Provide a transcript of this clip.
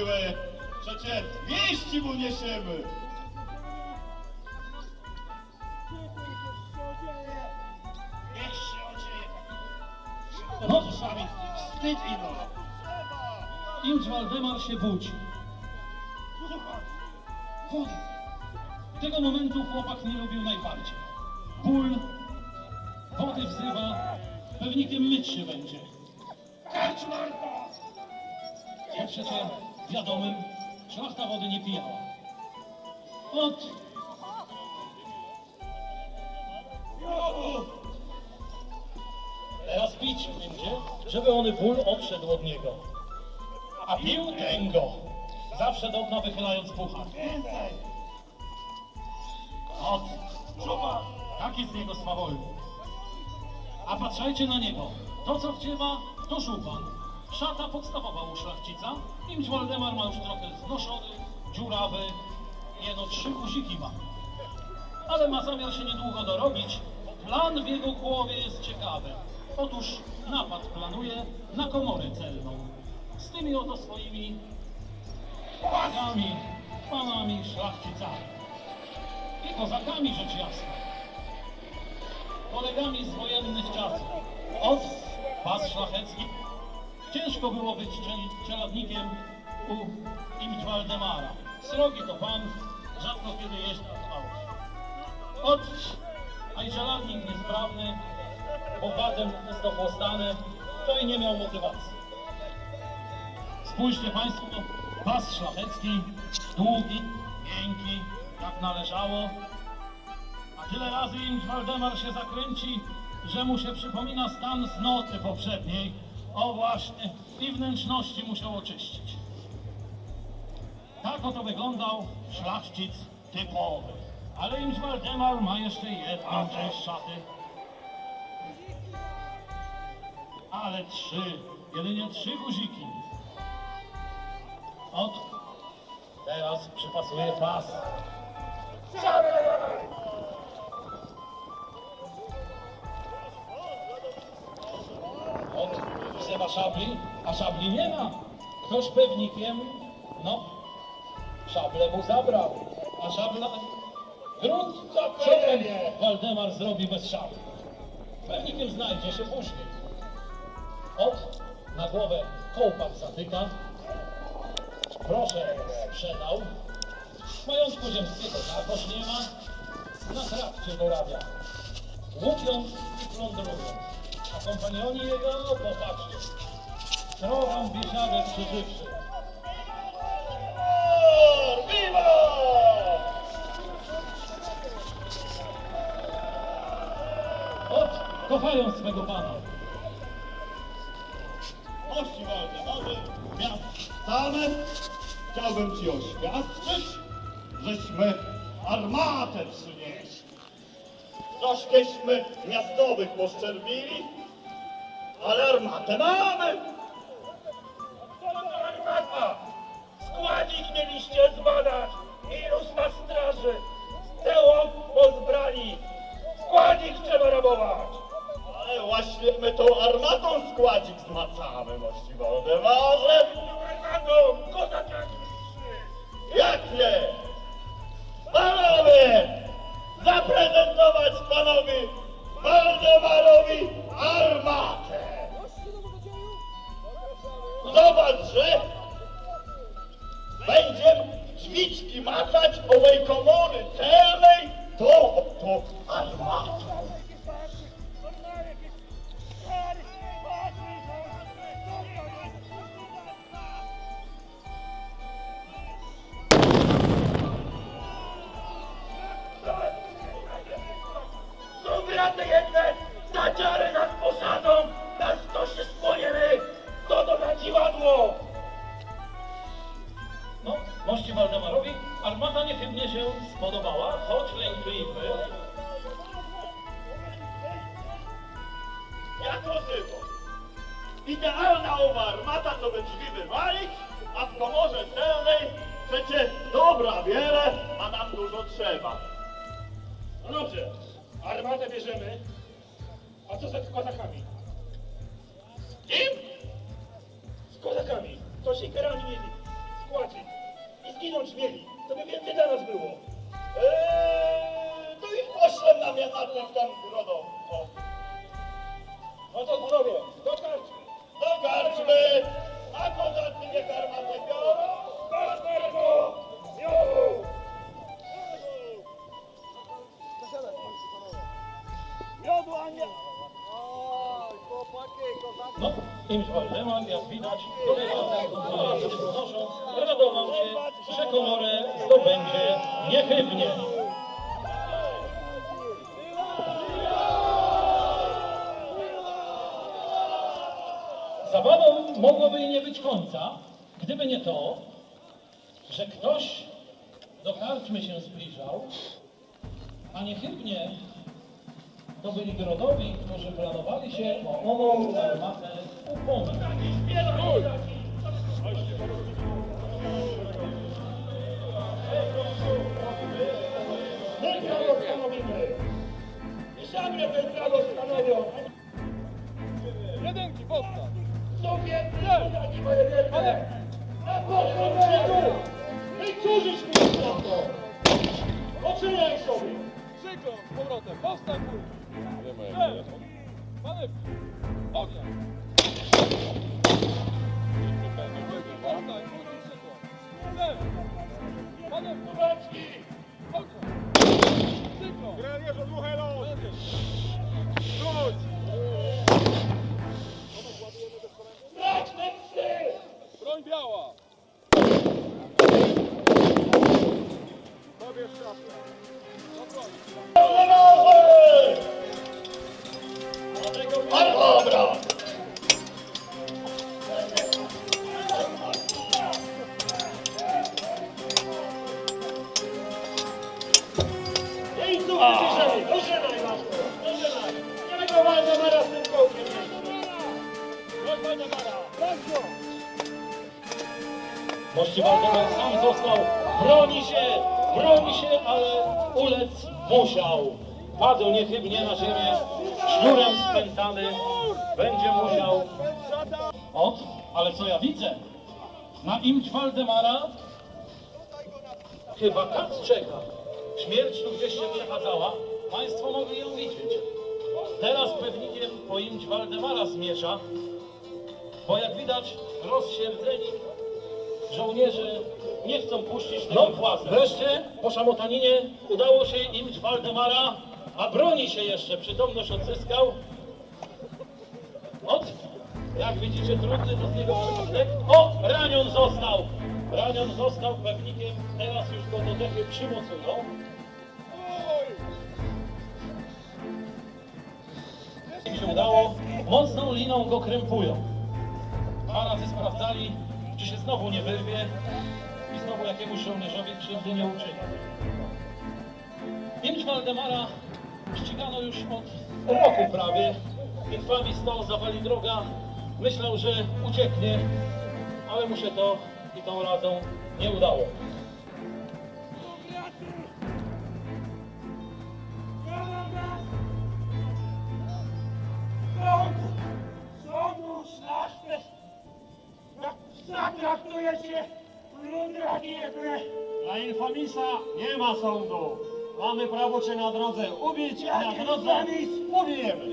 kompanion miły? Przecie wieści mu niesiemy. Niech się odzieje. No sami, wstyd ino. Imć Waldemar się budzi. Wody. Tego momentu chłopak nie lubił najbardziej. Ból, wody wzywa, pewnikiem myć się będzie. kaczmarko! Bo przecie wiadomym, szlachta wody nie pijała. Jobu! teraz pić będzie, żeby on ból odszedł od niego. A pił tęgo, zawsze do dna wychylając puchar. Ot, czupa, taki z niego swawolny. A patrzajcie na niego. To, co wdziewa, to żupan. Szata podstawowa u szlachcica. Imć Waldemar ma już trochę znoszony, dziurawy. Jeno trzy guziki ma. Ale ma zamiar się niedługo dorobić. bo Plan w jego głowie jest ciekawy. Otóż napad planuje na komorę celną. Z tymi oto swoimi panami, panami szlachcicami i kozakami rzecz jasna. Kolegami z wojennych czasów. Od pas szlachecki. Ciężko było być cze- czeladnikiem u imć Waldemara. Srogi to pan, rzadko kiedy jeździł Od, a i czeladnik niesprawny, bogatym zdobłostany, to i nie miał motywacji. Spójrzcie Państwo, pas szlachecki, długi, miękki, jak należało. A tyle razy im Waldemar się zakręci, że mu się przypomina stan z noty poprzedniej. O właśnie, i wnętrzności musiał oczyścić. Tak oto wyglądał szlachcic typowy. Ale im Waldemar ma jeszcze jedną część szaty. Ale trzy, jedynie trzy guziki. Ot, teraz przypasuje pas. Ot, wzywa szabli, a szabli nie ma. Ktoś pewnikiem, no, szable mu zabrał, a szabla... Grunt, co ten Waldemar zrobi bez szabli? Pewnikiem znajdzie się później. Ot, na głowę kołpak zatyka. Proszę, sprzedał. Majątku ziemskiego takoż nie ma. Na trakcie dorabia. Łupiąc i plądrując. A kompanioni jego, popatrzcie. Trową biesiadę przeżywszy. Ot, kochają swego pana. Mości Waldemarze, miast stale, chciałbym ci oświadczyć, żeśmy armatę przynieśli. Troszkieśmy miastowych poszczerbili, ale armatę mamy. Armata! Składnik mieliście zbadać! Ilus ma straży! Tyłą pozbrali! Składnik trzeba rabować! Ale właśnie my tą armatą składzik zmacamy, mości Waldemarze. Armatą! Kozakami! Jak nie? Panowie! Zaprezentować panowi Waldemarowi armatę! Zobacz, że będziemy drzwiczki macać owej komory celnej dobra wiele, a nam dużo trzeba. No dobrze, armatę bierzemy. A co z kozakami? No, imś Waldemar, jak widać, kolejny podnosząc, radował się, że komorę zdobędzie niechybnie. Zabawą mogłoby i nie być końca, gdyby nie to, że ktoś do karczmy się zbliżał, a niechybnie to byli grodowi, którzy planowali się o ową armatę upomnieć. que produjo el Go! Mości Waldemar sam został, broni się, broni się, ale ulec musiał. Padł niechybnie na ziemię, sznurem spętany, będzie musiał. Ot, ale co ja widzę? Na imć Waldemara chyba kat czeka. Śmierć tu gdzieś się przechadzała, państwo mogli ją widzieć. Teraz pewnikiem po imć Waldemara zmierza, bo jak widać rozsierdzeni Żołnierze nie chcą puścić tego no, Wreszcie po szamotaninie udało się im Waldemara, a broni się jeszcze, przytomność odzyskał. Ot, jak widzicie, trudny to z niego przypadek. O, ranion został. Ranion został pewnikiem, teraz już go do dechy przymocują. Się udało, mocną liną go krępują. Dwa razy sprawdzali, czy się znowu nie wyrwie i znowu jakiemuś żołnierzowi krzywdy nie uczyni. Imć Waldemara ścigano już od roku prawie. Infami stał zawali droga. Myślał, że ucieknie, ale mu się to i tą razą nie udało. Zatraktujecie ludy rakietne! Dla infamisa nie ma sądu. Mamy prawo cię na drodze ubić, a na drodze infamis? ubijemy.